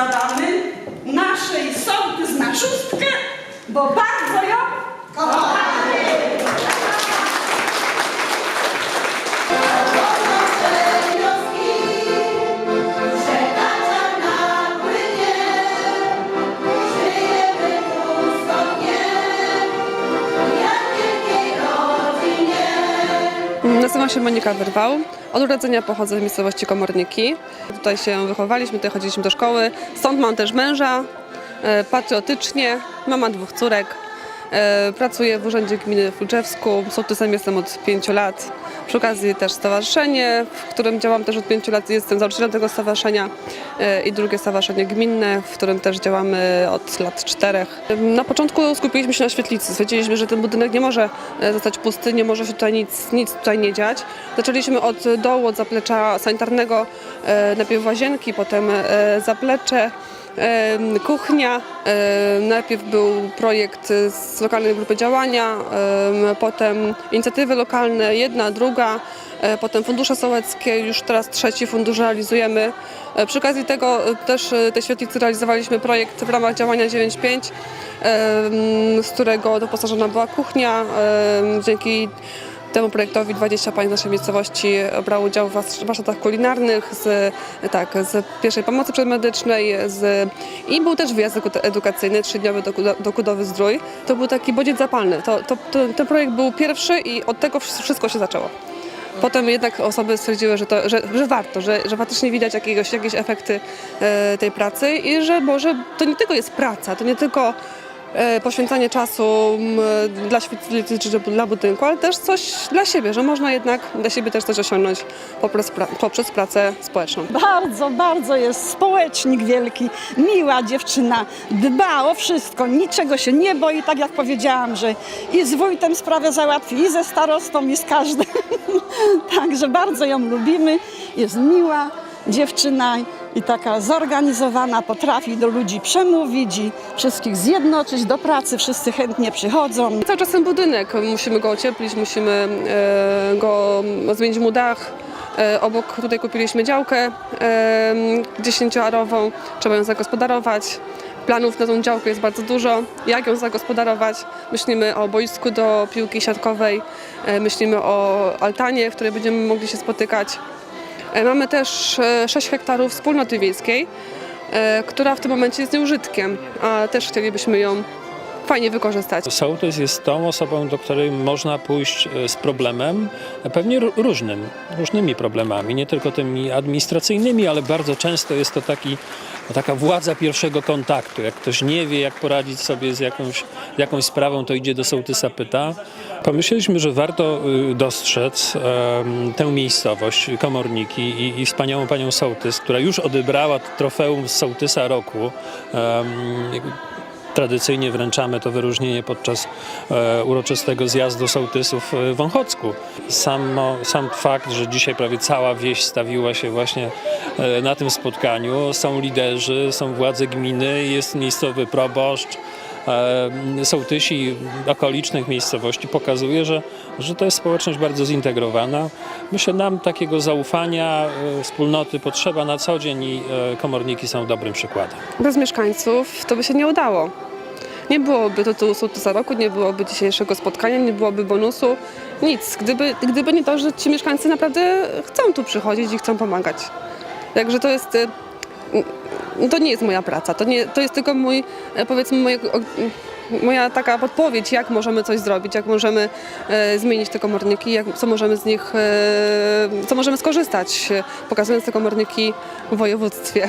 zadamy naszej sołtys na szóstkę, bo bardzo ją kochamy. Nazywam się Monika Wyrwał. Od urodzenia pochodzę z miejscowości Komorniki. Tutaj się wychowaliśmy, tutaj chodziliśmy do szkoły. Stąd mam też męża, e, patriotycznie. Mama dwóch córek. E, Pracuję w Urzędzie Gminy w Luczewsku. Sołtysem jestem od pięciu lat. Przy okazji też stowarzyszenie, w którym działam też od pięciu lat. Jestem założycielem tego stowarzyszenia e, i drugie stowarzyszenie gminne, w którym też działamy od lat czterech. Na początku skupiliśmy się na świetlicy. Stwierdziliśmy, że ten budynek nie może e, zostać pusty, nie może się tutaj nic, nic tutaj nie dziać. Zaczęliśmy od dołu, od zaplecza sanitarnego, najpierw łazienki, potem zaplecze, Kuchnia. Najpierw był projekt z lokalnej grupy działania, em, potem inicjatywy lokalne, jedna, druga, e, potem fundusze sołeckie, już teraz trzeci fundusz realizujemy. E, Przy okazji tego e, też tej świetlicy realizowaliśmy projekt w ramach działania 9.5, em, z którego doposażona była kuchnia. Dzięki temu projektowi 20 pań z naszej miejscowości brało udział w warsztatach kulinarnych z, tak, z pierwszej pomocy przedmedycznej z, i był też wyjazd edu- edukacyjny, trzydniowy do, do Kudowy Zdrój. To był taki bodziec zapalny. To, to, to, ten projekt był pierwszy i od tego wsz- wszystko się zaczęło. Potem jednak osoby stwierdziły, że, to, że, że warto, że, że faktycznie widać jakiegoś, jakieś efekty e, tej pracy i że może to nie tylko jest praca, to nie tylko poświęcanie czasu dla świetlicy czy dla budynku, ale też coś dla siebie, że można jednak dla siebie też coś osiągnąć poprzez, poprzez pracę społeczną. bardzo, bardzo jest społecznik wielki, miła dziewczyna, dba o wszystko, niczego się nie boi, tak jak powiedziałam, że i z wójtem sprawę załatwi, i ze starostą, i z każdym. Także bardzo ją lubimy, jest miła dziewczyna i taka zorganizowana, potrafi do ludzi przemówić i wszystkich zjednoczyć do pracy, wszyscy chętnie przychodzą. Cały czas ten budynek, musimy go ocieplić, musimy e, go zmienić mu dach. E, obok tutaj kupiliśmy działkę e, dziesięcioarową, trzeba ją zagospodarować. Planów na tą działkę jest bardzo dużo. Jak ją zagospodarować? Myślimy o boisku do piłki siatkowej, e, myślimy o altanie, w której będziemy mogli się spotykać. E, Mamy też e, 6 hektarów wspólnoty wiejskiej, e, która w tym momencie jest nieużytkiem, a też chcielibyśmy ją fajnie wykorzystać. Sołtys jest tą osobą, do której można pójść e, z problemem, pewnie ró- różnym, różnymi problemami, nie tylko tymi administracyjnymi, ale bardzo często jest to taki, taka władza pierwszego kontaktu. Jak ktoś nie wie, jak poradzić sobie z jakąś, jakąś sprawą, to idzie do sołtysa, pyta. Pomyśleliśmy, że warto y, dostrzec em, tę miejscowość, komorniki i, i wspaniałą panią sołtys, która już odebrała trofeum z sołtysa roku. Em, Tradycyjnie wręczamy to wyróżnienie podczas e, uroczystego zjazdu sołtysów e, w Wąchocku. Sam fakt, że dzisiaj prawie cała wieś stawiła się właśnie e, na tym spotkaniu, są liderzy, są władze gminy, jest miejscowy proboszcz, sołtysi okolicznych miejscowości pokazuje, że, że to jest społeczność bardzo zintegrowana. Myślę, nam takiego zaufania, e, wspólnoty potrzeba na co dzień i e, komorniki są dobrym przykładem. Bez mieszkańców to by się nie udało. Nie byłoby tytułu sołtysa roku, nie byłoby dzisiejszego spotkania, nie byłoby bonusu, nic. Gdyby, gdyby nie to, że ci mieszkańcy naprawdę chcą tu przychodzić i chcą pomagać. Także to jest, to nie jest moja praca, to, nie, to jest tylko mój, e, powiedzmy, moje, moja taka podpowiedź, jak możemy coś zrobić, jak możemy e, zmienić te komorniki, jak, co możemy z nich, e, co możemy skorzystać, e, pokazując te komorniki w województwie.